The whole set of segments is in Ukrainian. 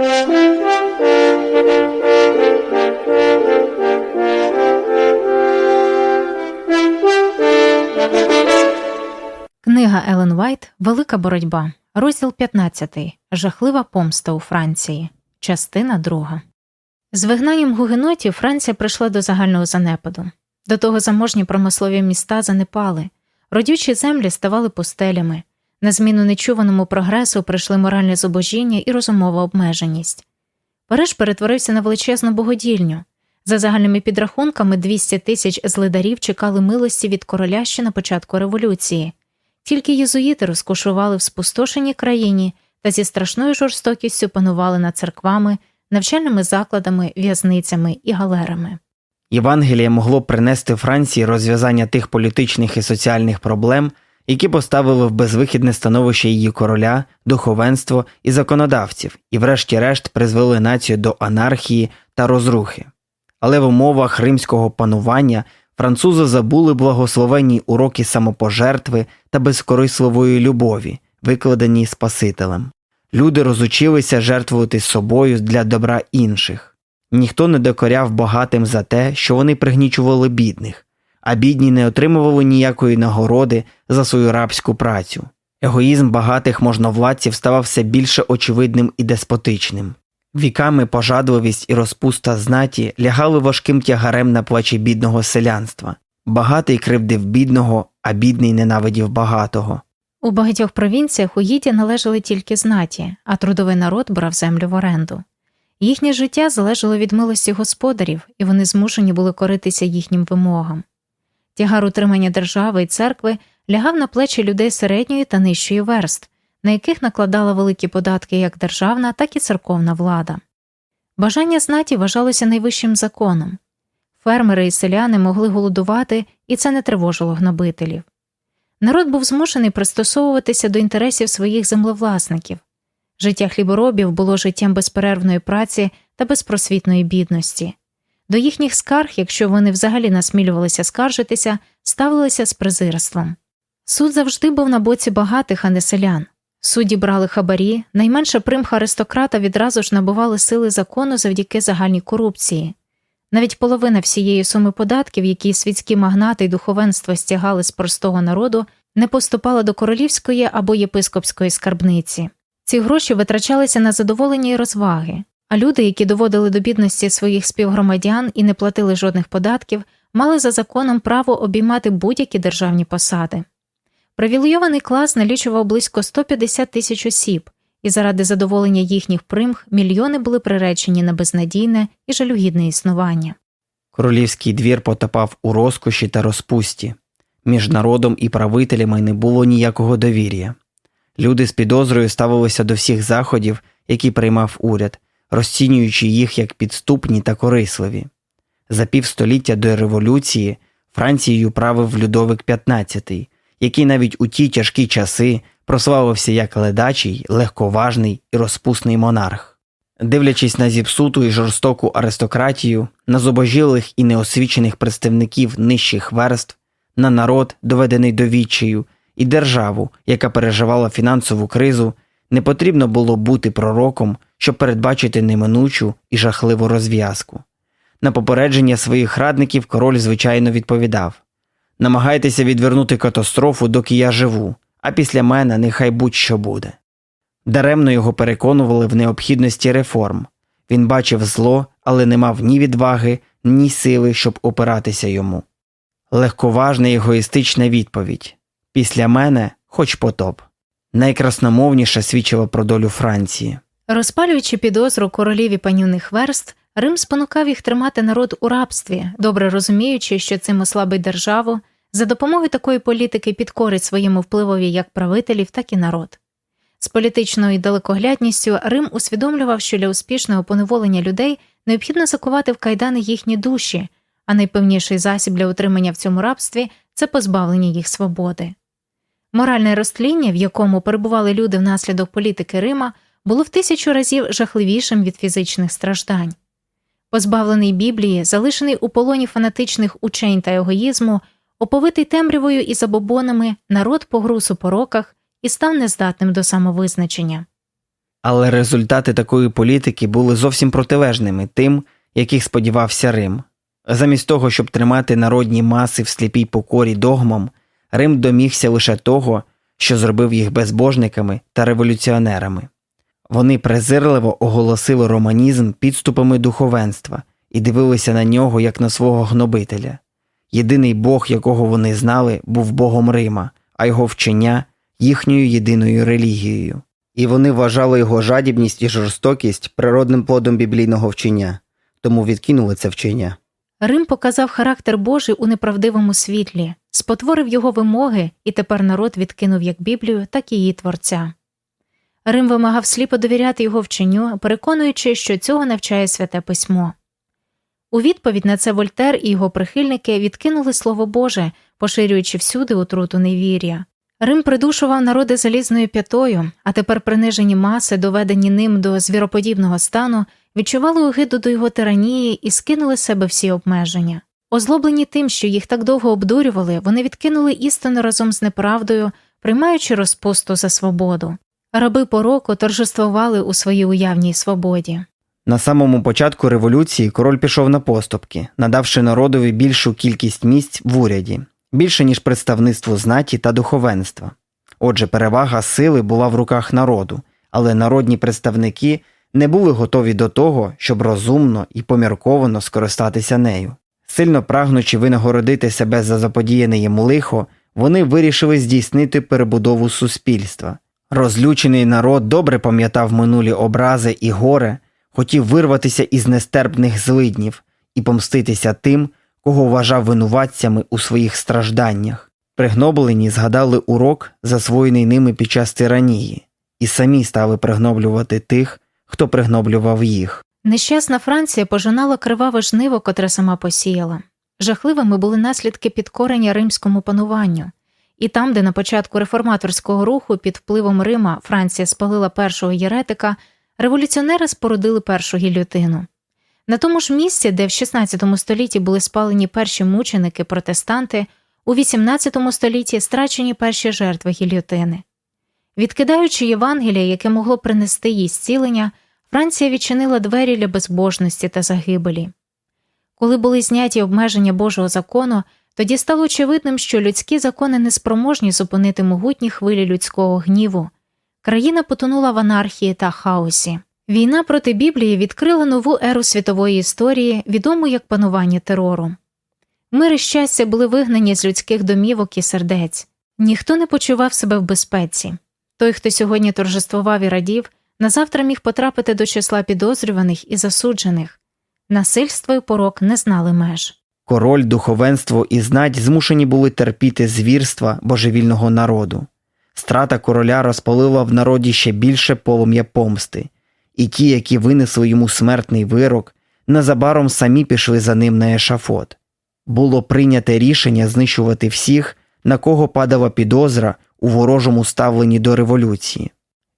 Книга Елен Вайт Велика боротьба. Розділ 15. Жахлива помста у Франції. Частина 2. З вигнанням гугенотів Франція прийшла до загального занепаду. До того заможні промислові міста занепали, родючі землі ставали пустелями. На зміну нечуваному прогресу прийшли моральне зубожіння і розумова обмеженість. Париж перетворився на величезну богодільню. За загальними підрахунками, 200 тисяч злидарів чекали милості від короля ще на початку революції. Тільки єзуїти розкошували в спустошеній країні та зі страшною жорстокістю панували над церквами, навчальними закладами, в'язницями і галерами. Євангеліє могло принести Франції розв'язання тих політичних і соціальних проблем, які поставили в безвихідне становище її короля, духовенство і законодавців, і врешті-решт призвели націю до анархії та розрухи. Але в умовах римського панування французи забули благословенні уроки самопожертви та безкорисливої любові, викладені Спасителем. Люди розучилися жертвувати собою для добра інших. Ніхто не докоряв багатим за те, що вони пригнічували бідних, а бідні не отримували ніякої нагороди за свою рабську працю. Егоїзм багатих можновладців ставав все більше очевидним і деспотичним. Віками пожадливість і розпуста знаті лягали важким тягарем на плечі бідного селянства. Багатий кривдив бідного, а бідний ненавидів багатого. У багатьох провінціях угіддя належали тільки знаті, а трудовий народ брав землю в оренду. Їхнє життя залежало від милості господарів, і вони змушені були коритися їхнім вимогам. Тягар утримання держави і церкви лягав на плечі людей середньої та нижчої верст, на яких накладала великі податки як державна, так і церковна влада. Бажання знаті вважалося найвищим законом. Фермери і селяни могли голодувати, і це не тривожило гнобителів. Народ був змушений пристосовуватися до інтересів своїх землевласників. Життя хліборобів було життям безперервної праці та безпросвітної бідності. До їхніх скарг, якщо вони взагалі насмілювалися скаржитися, ставилися з презирством. Суд завжди був на боці багатих, а не селян. Судді брали хабарі, найменша примха аристократа відразу ж набували сили закону завдяки загальній корупції. Навіть половина всієї суми податків, які світські магнати й духовенство стягали з простого народу, не поступала до королівської або єпископської скарбниці. Ці гроші витрачалися на задоволення і розваги, а люди, які доводили до бідності своїх співгромадян і не платили жодних податків, мали за законом право обіймати будь-які державні посади. Привілейований клас налічував близько 150 тисяч осіб, і заради задоволення їхніх примх мільйони були приречені на безнадійне і жалюгідне існування. Королівський двір потопав у розкоші та розпусті. Між народом і правителями не було ніякого довір'я. Люди з підозрою ставилися до всіх заходів, які приймав уряд, розцінюючи їх як підступні та корисливі. За півстоліття до революції Францією правив Людовик XV, який навіть у ті тяжкі часи прославився як ледачий, легковажний і розпусний монарх. Дивлячись на зіпсуту і жорстоку аристократію, на зубожілих і неосвічених представників нижчих верств, на народ, доведений до відчаю, і державу, яка переживала фінансову кризу, не потрібно було бути пророком, щоб передбачити неминучу і жахливу розв'язку. На попередження своїх радників король звичайно відповідав намагайтеся відвернути катастрофу, доки я живу, а після мене нехай будь-що буде. Даремно його переконували в необхідності реформ. Він бачив зло, але не мав ні відваги, ні сили, щоб опиратися йому. Легковажна егоїстична відповідь Після мене хоч потоп. Найкрасномовніше свідчило про долю Франції. Розпалюючи підозру королів і панівних верст, Рим спонукав їх тримати народ у рабстві, добре розуміючи, що цим ослабить державу, за допомогою такої політики підкорить своєму впливові як правителів, так і народ. З політичною далекоглядністю Рим усвідомлював, що для успішного поневолення людей необхідно закувати в кайдани їхні душі, а найпевніший засіб для утримання в цьому рабстві це позбавлення їх свободи. Моральне розтління, в якому перебували люди внаслідок політики Рима, було в тисячу разів жахливішим від фізичних страждань. Позбавлений Біблії, залишений у полоні фанатичних учень та егоїзму, оповитий темрявою і забобонами, народ погруз у пороках і став нездатним до самовизначення. Але результати такої політики були зовсім протилежними тим, яких сподівався Рим. Замість того, щоб тримати народні маси в сліпій покорі догмам, Рим домігся лише того, що зробив їх безбожниками та революціонерами. Вони презирливо оголосили романізм підступами духовенства і дивилися на нього як на свого гнобителя. Єдиний Бог, якого вони знали, був Богом Рима, а його вчення їхньою єдиною релігією. І вони вважали його жадібність і жорстокість природним плодом біблійного вчення, тому відкинули це вчення. Рим показав характер Божий у неправдивому світлі, спотворив його вимоги, і тепер народ відкинув як Біблію, так і її творця. Рим вимагав сліпо довіряти його вченню, переконуючи, що цього навчає святе письмо. У відповідь на це Вольтер і його прихильники відкинули Слово Боже, поширюючи всюди отруту невір'я. Рим придушував народи залізною п'ятою, а тепер принижені маси, доведені ним до звіроподібного стану, відчували огиду до його тиранії і скинули з себе всі обмеження. Озлоблені тим, що їх так довго обдурювали, вони відкинули істину разом з неправдою, приймаючи розпусту за свободу. Раби пороку торжествували у своїй уявній свободі. На самому початку революції король пішов на поступки, надавши народові більшу кількість місць в уряді, більше ніж представництву знаті та духовенства. Отже, перевага сили була в руках народу, але народні представники не були готові до того, щоб розумно і помірковано скористатися нею. Сильно прагнучи винагородити себе за заподіяне їм лихо, вони вирішили здійснити перебудову суспільства. Розлючений народ добре пам'ятав минулі образи і горе, хотів вирватися із нестерпних злиднів і помститися тим, кого вважав винуватцями у своїх стражданнях. Пригноблені згадали урок, засвоєний ними під час тиранії, і самі стали пригноблювати тих, хто пригноблював їх. Нещасна Франція пожинала криваве жниво, котре сама посіяла. Жахливими були наслідки підкорення римському пануванню. І там, де на початку реформаторського руху під впливом Рима Франція спалила першого єретика, революціонери спорудили першу гільотину. На тому ж місці, де в XVI столітті були спалені перші мученики, протестанти, у XVIII столітті страчені перші жертви гільотини. Відкидаючи Євангелія, яке могло принести їй зцілення, Франція відчинила двері для безбожності та загибелі. Коли були зняті обмеження Божого закону, тоді стало очевидним, що людські закони не спроможні зупинити могутні хвилі людського гніву. Країна потонула в анархії та хаосі. Війна проти Біблії відкрила нову еру світової історії, відому як панування терору. Мир і щастя були вигнані з людських домівок і сердець. Ніхто не почував себе в безпеці. Той, хто сьогодні торжествував і радів, назавтра міг потрапити до числа підозрюваних і засуджених. Насильство і порок не знали меж. Король, духовенство і знать змушені були терпіти звірства божевільного народу. Страта короля розпалила в народі ще більше полум'я помсти, і ті, які винесли йому смертний вирок, незабаром самі пішли за ним на ешафот. Було прийняте рішення знищувати всіх, на кого падала підозра у ворожому ставленні до революції.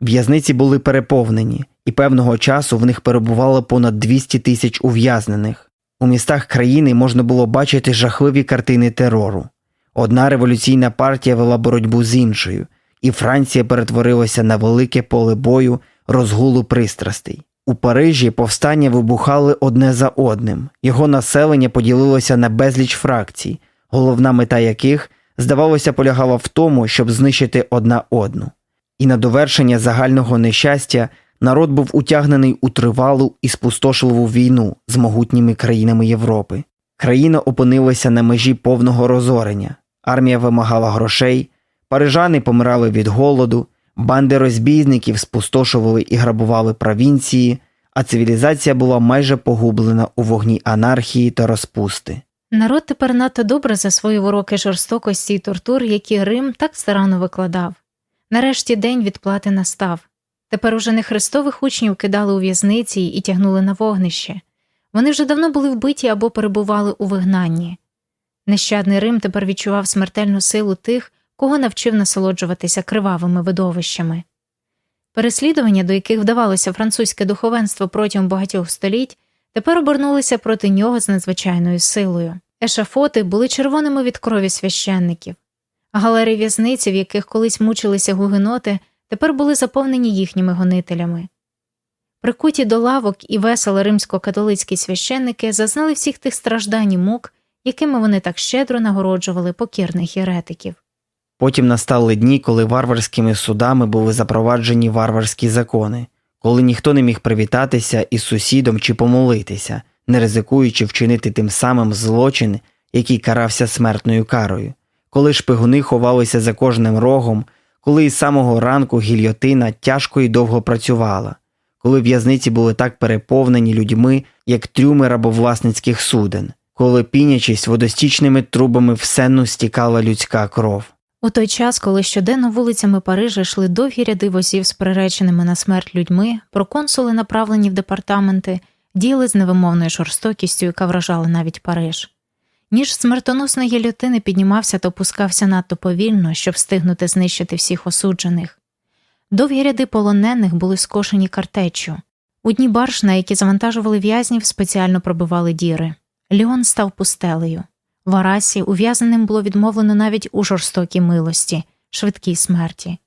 В'язниці були переповнені, і певного часу в них перебувало понад 200 тисяч ув'язнених. У містах країни можна було бачити жахливі картини терору. Одна революційна партія вела боротьбу з іншою, і Франція перетворилася на велике поле бою розгулу пристрастей. У Парижі повстання вибухали одне за одним, його населення поділилося на безліч фракцій, головна мета яких, здавалося, полягала в тому, щоб знищити одна одну. І на довершення загального нещастя народ був утягнений у тривалу і спустошливу війну з могутніми країнами Європи. Країна опинилася на межі повного розорення, армія вимагала грошей, парижани помирали від голоду, банди розбійників спустошували і грабували провінції, а цивілізація була майже погублена у вогні анархії та розпусти. Народ тепер надто добре засвоїв уроки жорстокості і тортур, які Рим так старанно викладав. Нарешті день відплати настав. Тепер уже не хрестових учнів кидали у в'язниці і тягнули на вогнище. Вони вже давно були вбиті або перебували у вигнанні. Нещадний Рим тепер відчував смертельну силу тих, кого навчив насолоджуватися кривавими видовищами. Переслідування, до яких вдавалося французьке духовенство протягом багатьох століть, тепер обернулися проти нього з надзвичайною силою. Ешафоти були червоними від крові священників. Галери в'язниці, в яких колись мучилися гугеноти, тепер були заповнені їхніми гонителями. Прикуті до лавок і весело римсько-католицькі священники зазнали всіх тих страждань і мук, якими вони так щедро нагороджували покірних єретиків. Потім настали дні, коли варварськими судами були запроваджені варварські закони, коли ніхто не міг привітатися із сусідом чи помолитися, не ризикуючи вчинити тим самим злочин, який карався смертною карою, коли шпигуни ховалися за кожним рогом, коли із самого ранку гільйотина тяжко і довго працювала, коли в'язниці були так переповнені людьми, як трюми рабовласницьких суден, коли пінячись водостічними трубами в сенну стікала людська кров. У той час, коли щоденно вулицями Парижа йшли довгі ряди возів з приреченими на смерть людьми, проконсули, направлені в департаменти, діяли з невимовною жорстокістю, яка вражала навіть Париж. Ніж смертоносної гільотини піднімався та опускався надто повільно, щоб встигнути знищити всіх осуджених. Довгі ряди полонених були скошені картечю. У дні барж, на які завантажували в'язнів, спеціально пробивали діри. Ліон став пустелею. В Арасі ув'язненим було відмовлено навіть у жорстокій милості, швидкій смерті.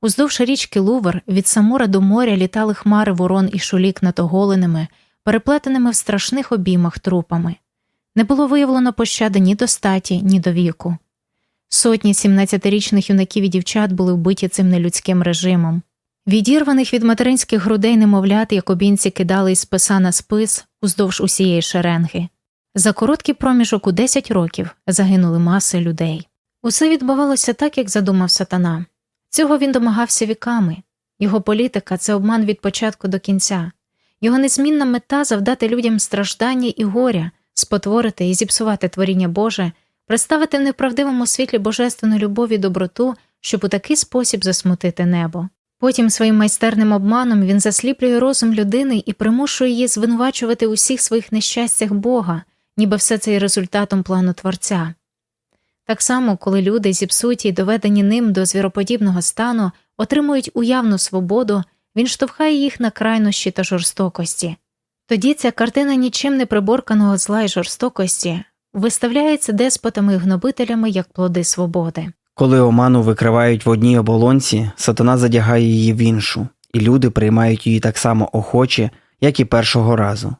Уздовж річки Лувр від Самура до моря літали хмари ворон і шулік над оголеними, переплетеними в страшних обіймах трупами. Не було виявлено пощади ні до статі, ні до віку. Сотні 17-річних юнаків і дівчат були вбиті цим нелюдським режимом. Відірваних від материнських грудей немовлят якобінці кидали із списа на спис уздовж усієї шеренги. За короткий проміжок у 10 років загинули маси людей. Усе відбувалося так, як задумав сатана. Цього він домагався віками. Його політика це обман від початку до кінця, його незмінна мета завдати людям страждання і горя, спотворити і зіпсувати творіння Боже, представити в неправдивому світлі божественну любов і доброту, щоб у такий спосіб засмутити небо. Потім своїм майстерним обманом він засліплює розум людини і примушує її звинувачувати у всіх своїх нещастях Бога, ніби все це є результатом плану Творця. Так само, коли люди, зіпсуті й доведені ним до звіроподібного стану, отримують уявну свободу, він штовхає їх на крайнощі та жорстокості. Тоді ця картина нічим не приборканого зла й жорстокості виставляється деспотами і гнобителями як плоди свободи. Коли оману викривають в одній оболонці, сатана задягає її в іншу, і люди приймають її так само охоче, як і першого разу.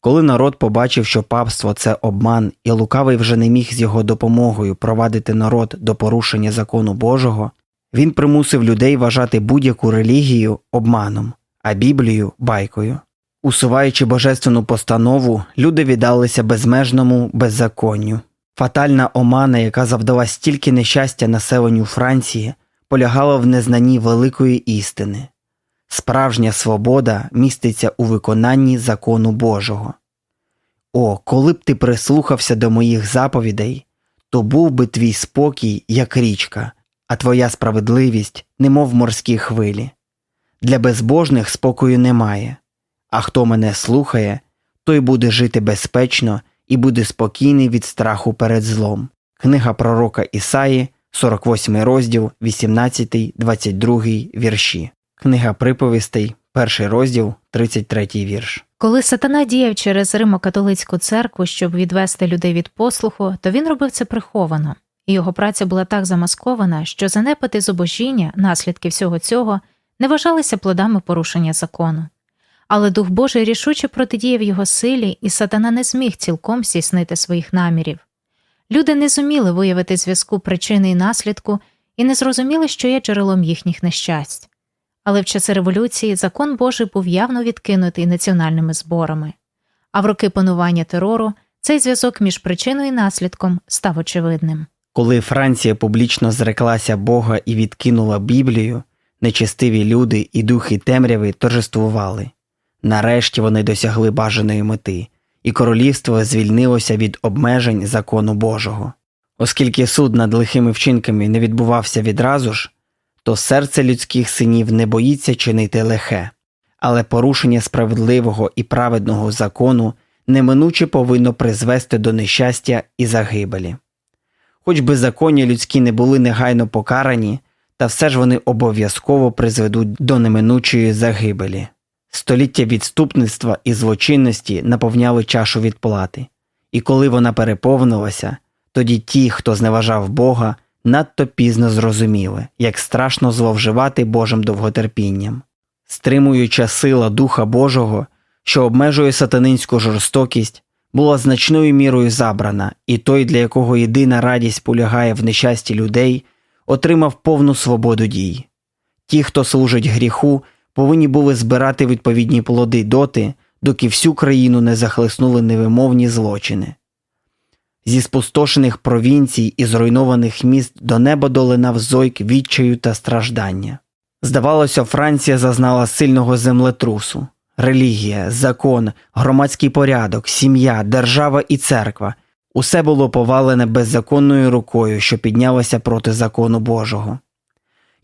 Коли народ побачив, що папство це обман, і лукавий вже не міг з його допомогою провадити народ до порушення закону Божого, він примусив людей вважати будь-яку релігію обманом, а Біблію байкою. Усуваючи божественну постанову, люди віддалися безмежному беззаконню. Фатальна омана, яка завдала стільки нещастя населенню Франції, полягала в незнанні великої істини. Справжня свобода міститься у виконанні закону Божого. О, коли б ти прислухався до моїх заповідей, то був би твій спокій, як річка, а твоя справедливість, немов морські хвилі. Для безбожних спокою немає, а хто мене слухає, той буде жити безпечно і буде спокійний від страху перед злом. Книга пророка Ісаї, 48 розділ, 18, 22 вірші. Книга приповістей, перший розділ, 33 вірш. Коли сатана діяв через Римо-католицьку церкву, щоб відвести людей від послуху, то він робив це приховано, і його праця була так замаскована, що занепати зубожіння, наслідки всього цього, не вважалися плодами порушення закону. Але Дух Божий рішуче протидіяв його силі, і сатана не зміг цілком здійснити своїх намірів. Люди не зуміли виявити зв'язку причини і наслідку і не зрозуміли, що є джерелом їхніх нещасть. Але в часи революції закон Божий був явно відкинутий національними зборами, а в роки панування терору цей зв'язок між причиною і наслідком став очевидним. Коли Франція публічно зреклася Бога і відкинула Біблію, нечестиві люди і духи темряви торжествували. Нарешті вони досягли бажаної мети, і королівство звільнилося від обмежень закону Божого. Оскільки суд над лихими вчинками не відбувався відразу ж, то серце людських синів не боїться чинити лихе, але порушення справедливого і праведного закону неминуче повинно призвести до нещастя і загибелі. Хоч би законні людські не були негайно покарані, та все ж вони обов'язково призведуть до неминучої загибелі. Століття відступництва і злочинності наповняли чашу відплати, і коли вона переповнилася, тоді ті, хто зневажав Бога, надто пізно зрозуміли, як страшно зловживати Божим довготерпінням. Стримуюча сила Духа Божого, що обмежує сатанинську жорстокість, була значною мірою забрана, і той, для якого єдина радість полягає в нещасті людей, отримав повну свободу дій. Ті, хто служить гріху, повинні були збирати відповідні плоди доти, доки всю країну не захлеснули невимовні злочини. Зі спустошених провінцій і зруйнованих міст до неба долинав зойк відчаю та страждання. Здавалося, Франція зазнала сильного землетрусу. Релігія, закон, громадський порядок, сім'я, держава і церква усе було повалене беззаконною рукою, що піднялася проти закону Божого.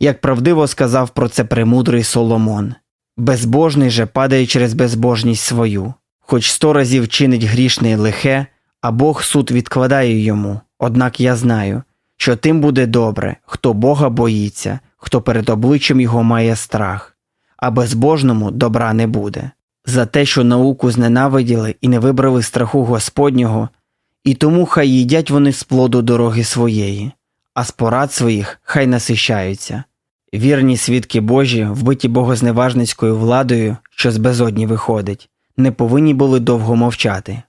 Як правдиво сказав про це премудрий Соломон безбожний же падає через безбожність свою, хоч сто разів чинить грішне й лихе, а Бог суд відкладає йому. Однак я знаю, що тим буде добре, хто Бога боїться, хто перед обличчям його має страх, а безбожному добра не буде. За те, що науку зненавиділи і не вибрали страху Господнього, і тому хай їдять вони з плоду дороги своєї, а з порад своїх хай насищаються. Вірні свідки Божі, вбиті богозневажницькою владою, що з безодні виходить, не повинні були довго мовчати.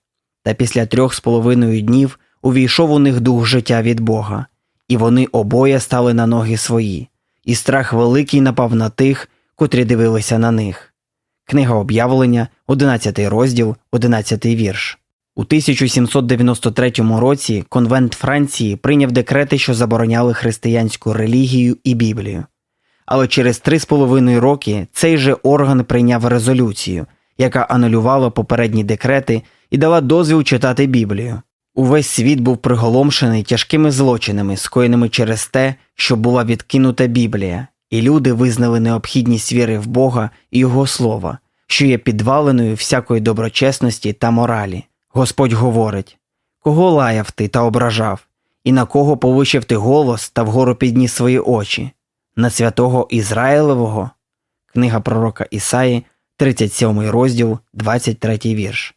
Та після трьох з половиною днів увійшов у них дух життя від Бога, і вони обоє стали на ноги свої, і страх великий напав на тих, котрі дивилися на них. Книга об'явлення, 11 розділ, 11 вірш. У 1793 році конвент Франції прийняв декрети, що забороняли християнську релігію і Біблію. Але через три з половиною роки цей же орган прийняв резолюцію, яка анулювала попередні декрети і дала дозвіл читати Біблію. Увесь світ був приголомшений тяжкими злочинами, скоєними через те, що була відкинута Біблія, і люди визнали необхідність віри в Бога і Його Слова, що є підваленою всякої доброчесності та моралі. Господь говорить кого лаяв ти та ображав, і на кого повищив ти голос та вгору підніс свої очі? На святого Ізраїлевого? Книга пророка Ісаї, 37 розділ, 23 вірш.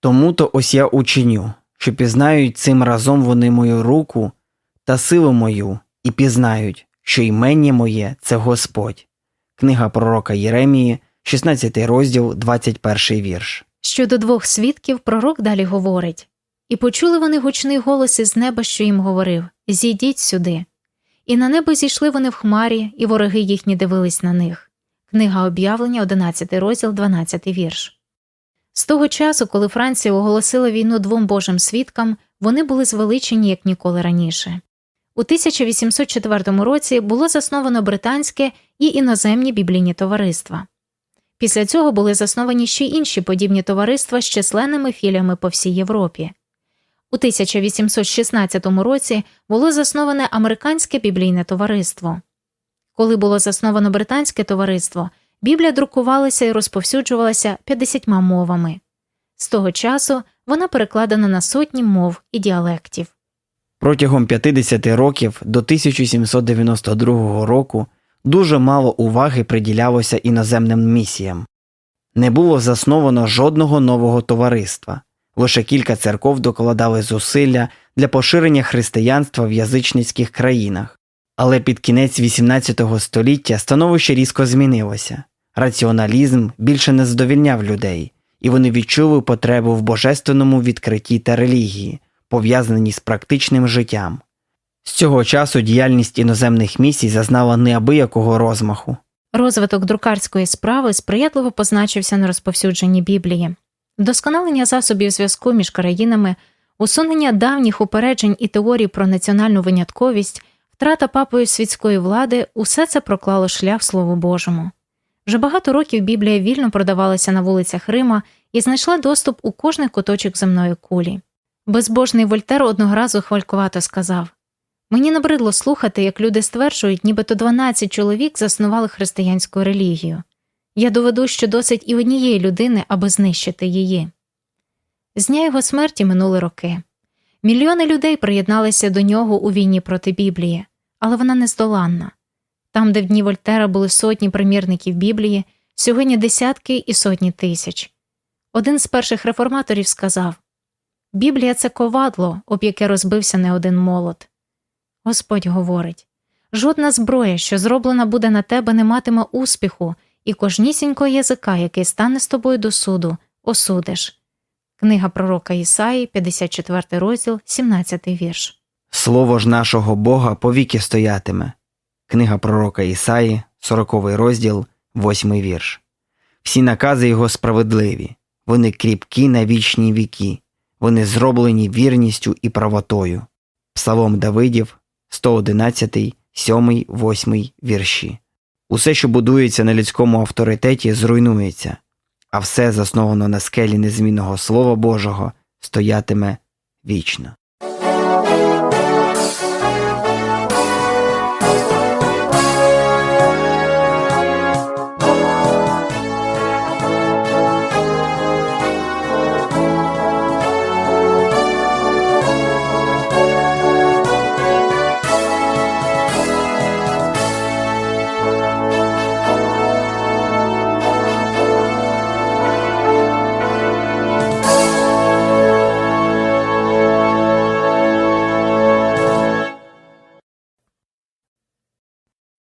Тому то ось я учиню, що пізнають цим разом вони мою руку та силу мою, і пізнають, що імення моє це Господь. Книга пророка Єремії, 16 розділ, 21 вірш. Щодо двох свідків, пророк далі говорить І почули вони гучний голос із неба, що їм говорив Зійдіть сюди. І на небо зійшли вони в хмарі, і вороги їхні дивились на них. Книга об'явлення, 11 розділ, 12 вірш. З того часу, коли Франція оголосила війну двом божим свідкам, вони були звеличені як ніколи раніше. У 1804 році було засновано британське і іноземні біблійні товариства. Після цього були засновані ще інші подібні товариства з численними філіями по всій Європі. У 1816 році було засноване Американське біблійне товариство. Коли було засновано британське товариство, Біблія друкувалася і розповсюджувалася 50 мовами. З того часу вона перекладена на сотні мов і діалектів. Протягом 50 років до 1792 року дуже мало уваги приділялося іноземним місіям. Не було засновано жодного нового товариства, лише кілька церков докладали зусилля для поширення християнства в язичницьких країнах. Але під кінець XVIII століття становище різко змінилося. Раціоналізм більше не задовільняв людей, і вони відчули потребу в божественному відкритті та релігії, пов'язані з практичним життям. З цього часу діяльність іноземних місій зазнала неабиякого розмаху. Розвиток друкарської справи сприятливо позначився на розповсюдженні Біблії, вдосконалення засобів зв'язку між країнами, усунення давніх упереджень і теорій про національну винятковість, втрата папою світської влади усе це проклало шлях Слову Божому. Вже багато років Біблія вільно продавалася на вулицях Рима і знайшла доступ у кожний куточок земної кулі. Безбожний Вольтер одного разу хвалькувато сказав Мені набридло слухати, як люди стверджують, нібито 12 чоловік заснували християнську релігію. Я доведу, що досить і однієї людини, аби знищити її. З дня його смерті минули роки. Мільйони людей приєдналися до нього у війні проти Біблії, але вона нездоланна. Там, де в дні Вольтера були сотні примірників Біблії, сьогодні десятки і сотні тисяч. Один з перших реформаторів сказав Біблія це ковадло, об яке розбився не один молот. Господь говорить жодна зброя, що зроблена буде на тебе, не матиме успіху, і кожнісінького язика, який стане з тобою до суду, осудиш. Книга пророка Ісаї, 54 розділ, 17 вірш. Слово ж нашого Бога повіки стоятиме. Книга пророка Ісаї, 40 розділ, 8 вірш. Всі накази його справедливі, вони кріпкі на вічні віки, вони зроблені вірністю і правотою. Псалом Давидів, 111, 7, 8 вірші. Усе, що будується на людському авторитеті, зруйнується, а все, засновано на скелі незмінного Слова Божого, стоятиме вічно.